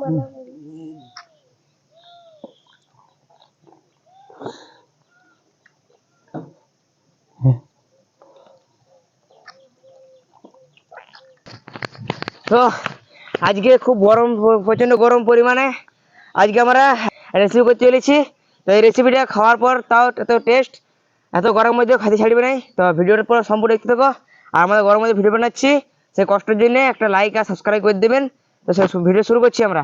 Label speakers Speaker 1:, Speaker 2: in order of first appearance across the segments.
Speaker 1: তো আজকে খুব গরম প- প্রচণ্ড গরম পরিমাণে। আজকে আমরা রেসিপি করতে চলেছি। তো এই রেসিপিটা খাওয়ার পর তাও এত টেস্ট এত গরমের মধ্যে খাতে ছাড়বে নাই তো ভিডিওটা পুরো সম্পূর্ণ দেখতে থাকো। আর আমাদের গরম মধ্যে ভিডিও বানাচ্ছি। সেই কষ্টের জন্য একটা লাইক আর সাবস্ক্রাইব করে দেবেন। ভিডিও শুরু করছি আমরা।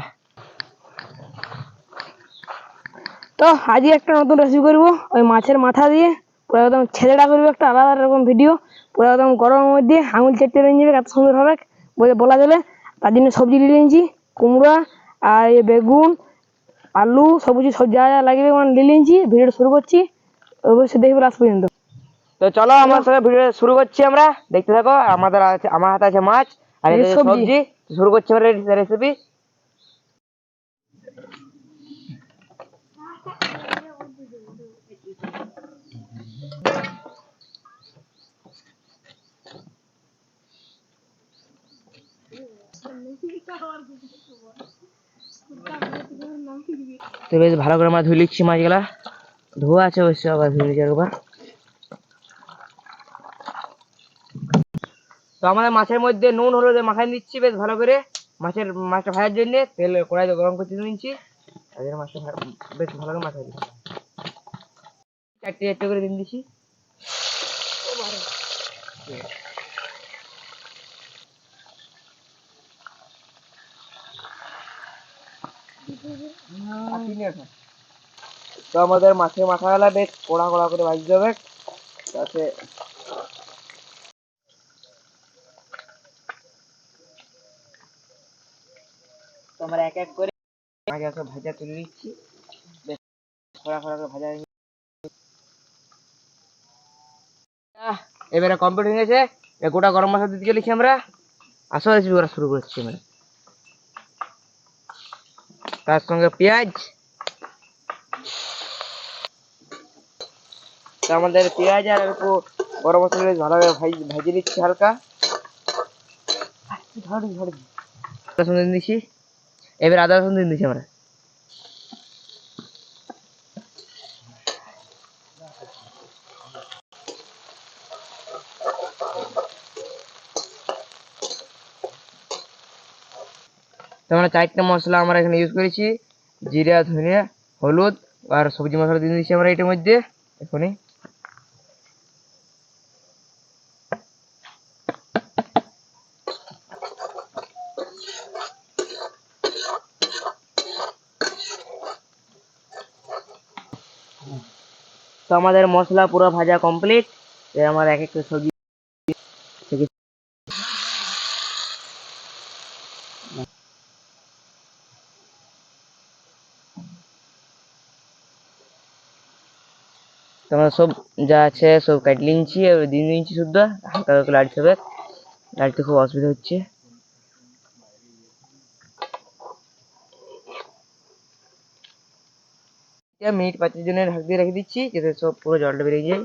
Speaker 2: তো আজকে একটা নতুন রেসিপি করব। ওই মাছের মাথা দিয়ে পুরো একদম ছেলেটা করব একটা আলাদা রকম ভিডিও পুরো একদম গরমের মধ্যে আঙুল চেটে নিয়ে যাবে এত সুন্দর হবে বলে বলা যাবে। তার জন্য সবজি নিয়ে নিয়েছি কুমড়া আর বেগুন আলু সবজি সব যা যা লাগবে মানে নিয়ে নিয়েছি। ভিডিওটা শুরু করছি অবশ্যই দেখবে লাস্ট পর্যন্ত।
Speaker 1: তো চলো আমার সঙ্গে ভিডিও শুরু করছি আমরা। দেখতে থাকো আমাদের আমার হাতে আছে মাছ আর
Speaker 2: সবজি।
Speaker 1: শুরু করছি আমরা রেসিপি। তো বেশ ভালো করে আমরা ধুয়ে নিচ্ছি মাছগুলা। ধোয়া আছে অবশ্যই আবার ধুয়ে একবার। আমাদের মাছের মধ্যে নুন, হলুদ মাখাই নিচ্ছি বেশ ভালো করে। মাছের, মাছটা ভাজার জন্য তেল, কড়াইতে গরম করতে নিচ্ছি আর এর মাছটা বেশ ভালো করে মাখাই দিচ্ছি। চারটে চারটে করে দিন দিচ্ছি তো আমাদের মাছের মাথাগুলা বেশ কড়া কড়া করে ভাজতে হবে। তাতে তো আমরা এক এক করে আগে সব ভাজা তুলে নিচ্ছি। কড়া কড়া করে ভাজা এবারে কমপ্লিট হয়ে গেছে। এ গোটা গরম মশলা দিতে চলেছি আমরা? আসো রেসিপি করা শুরু করছি আমরা। তার সঙ্গে পেঁয়াজ। আমাদের পেঁয়াজ আর একটু গরম মশলা বেশ ভালোভাবে ভাজ- নিচ্ছি হালকা। রসুন দিয়ে দিচ্ছি। এবার আদা রসুন দিয়ে দিচ্ছি আমরা। তো আমরা চারটে মশলা আমরা এখানে ইউজ করেছি। জিরা, ধনিয়া, হলুদ আর সবজি মশলা দিয়ে দিচ্ছি আমরা এটার মধ্যে। এখনই। তো আমাদের মশলা পুরো ভাজা কমপ্লিট আমার এক একটা সবজি তোমার সব যা আছে সব কাটলে আর দিয়ে নিচ্ছি শুদ্ধ। হালকা হালকা লাড়তে হবে। লাড়তে খুব অসুবিধা হচ্ছে। এটা মিনিট পাঁচের জন্য ঢাক দিয়ে রেখে দিচ্ছি, যাতে সব পুরো জলটা বেরিয়ে যায়।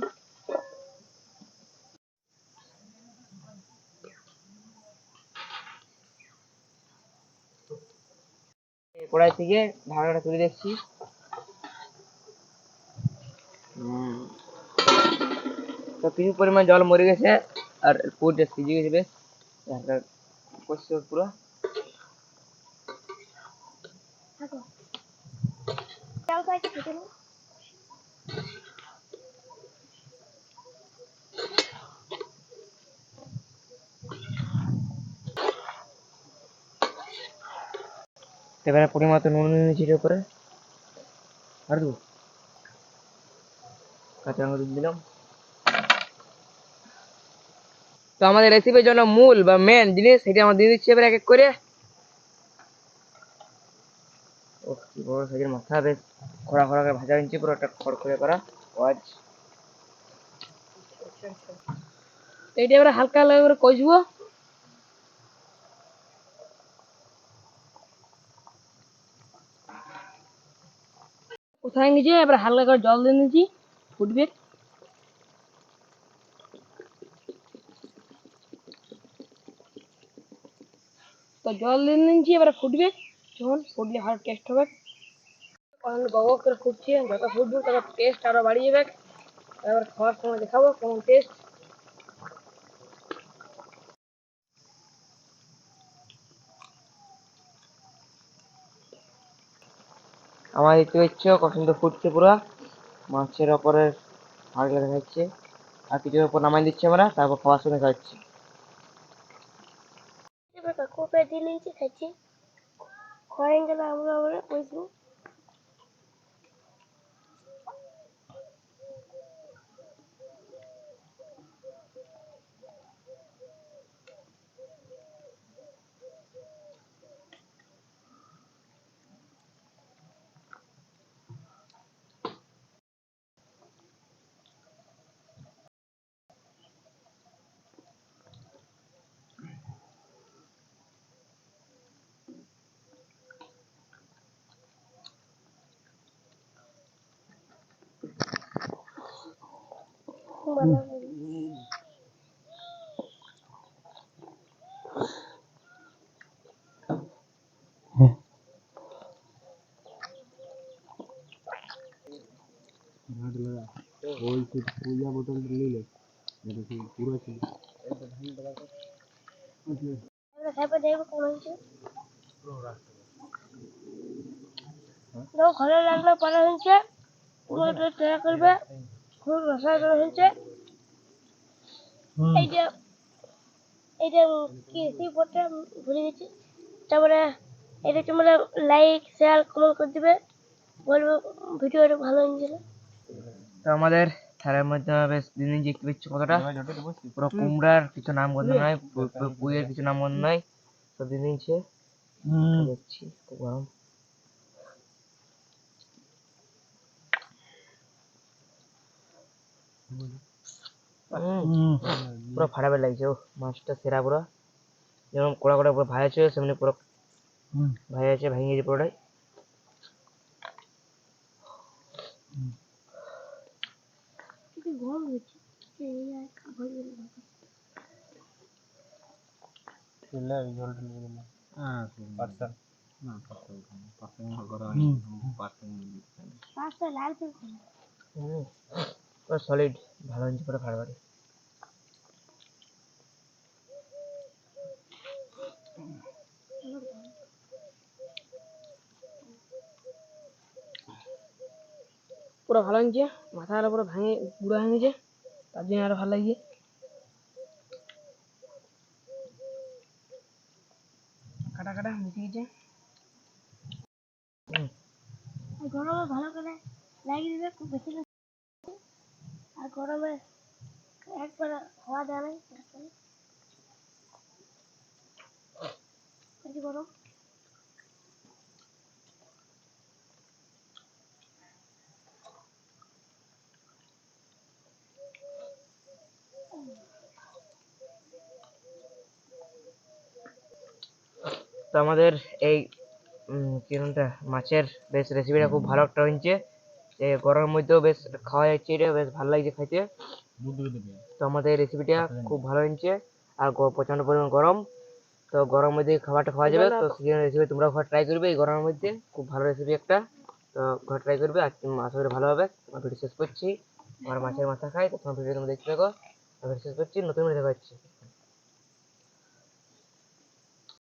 Speaker 1: কড়াই থেকে ঢাকনাটা তুলে দেখছি। তো কিছু পরিমাণ জল মরে গেছে, আর পুরোটা সিজে গেছে, বেশ। হালকা কষছে পুরো এবারে পরিমাণ মতো নুন নিয়ে নিচ্ছি এটার উপরে। আর দেবো কাঁচা আঙুর দিলাম। তো আমাদের রেসিপির জন্য মূল বা মেন জিনিস সেটা আমরা দিয়ে দিচ্ছি এবার এক এক করে ও কি বড় সাইজের মাথা বেশ খড়া খড়া করে ভাজা নিচ্ছি পুরো একটা খড়খড়ে করা আওয়াজ
Speaker 2: এইটা এবার হালকা হালকা করে কষবো। কোথায় নিচে এবার হালকা করে জল দিয়ে নিয়েছি, ফুটবে। তো জল দিয়ে নিয়েছি, এবার ফুটবে।
Speaker 3: যখন ফুটলে ভালো টেস্ট হবে। করে ফুটছে যত ফুটবে তত টেস্ট আরও বাড়িয়ে যাবে এবার খাওয়ার সময় দেখাবো কেমন টেস্ট
Speaker 1: আমার দেখতে পাচ্ছ কত সুন্দর ফুটছে পুরো। মাছের ওপরে ভাগ দেখা যাচ্ছে আর কিছুর উপর নামাই দিচ্ছি আমরা তারপর খাওয়ার সময় খাচ্ছি
Speaker 3: এবার কোপে দিয়ে নিয়েছি খাচ্ছি। হয়ে গেলে আমরা আবার তারপর দেখব কেমন হয়েছে তো ভালো লাগলে পরে হয়েছে পুরো করবে খুব এইটা কি রিপোর্টটা ভুলে গেছি। তারপরে এটা তোমরা লাইক শেয়ার কমেন্ট করে দিবে। বলব ভিডিওটা ভালো হয়েছিল
Speaker 1: তো আমাদের থালার মধ্যে বেশ দিন দিন দেখতে পাচ্ছি কতটা? পুরো কুমড়ার কিছু নাম গন্ধ নয় পুইয়ের কিছু নাম গন্ধ নয়। সব দিন দিনছে দেখছি খুব গরম। পুরো ফাটাবে লাগছে ও মাছটা সেরা পুরো। যেমন কোড়া কোড়া পুরো ভাই আছে সেমনি পুরো ভাই আছে ভেঙে গেছে পুরোটাই
Speaker 3: গরম লাল পেন
Speaker 1: হুম। পুরো সলিড ভালো হয়েছে পুরো ফাটাফাটি
Speaker 3: পুরো ভালো হয়েছে আরও পুরো ভাঙে গুঁড়ো ভেঙেছে, তার জন্য আরও ভালো লাগছে কাটা কাটা মিশে গেছে
Speaker 1: হুম।
Speaker 3: গরমে ভালো করে লাগিয়ে দিবে খুব বেশি না আর গরমে একবার হাওয়া দেয় নাই গরম
Speaker 1: তো আমাদের এই উম, কি নামটা মাছের বেশ রেসিপিটা খুব ভালো একটা হয়েছে। গরমের মধ্যেও বেশ খাওয়া যাচ্ছে এটা বেশ ভালো লাগছে খাইতে। তো আমাদের রেসিপিটা খুব ভালো হয়েছে আর গ- প্রচণ্ড পরিমাণ গরম। তো গরমের মধ্যে খাবারটা খাওয়া যাবে তো সেই রেসিপি তোমরা ঘর ট্রাই করবে এই গরমের মধ্যে। খুব ভালো রেসিপি একটা। তো ঘর ট্রাই করবে আর আশা করি ভালো হবে। আমার ভিডিও শেষ করছি। আমার মাছের মাথা খাই তো তোমার ভিডিও তোমরা দেখতে থাকো। আমি শেষ করছি নতুন ভিডিও দেখা হচ্ছে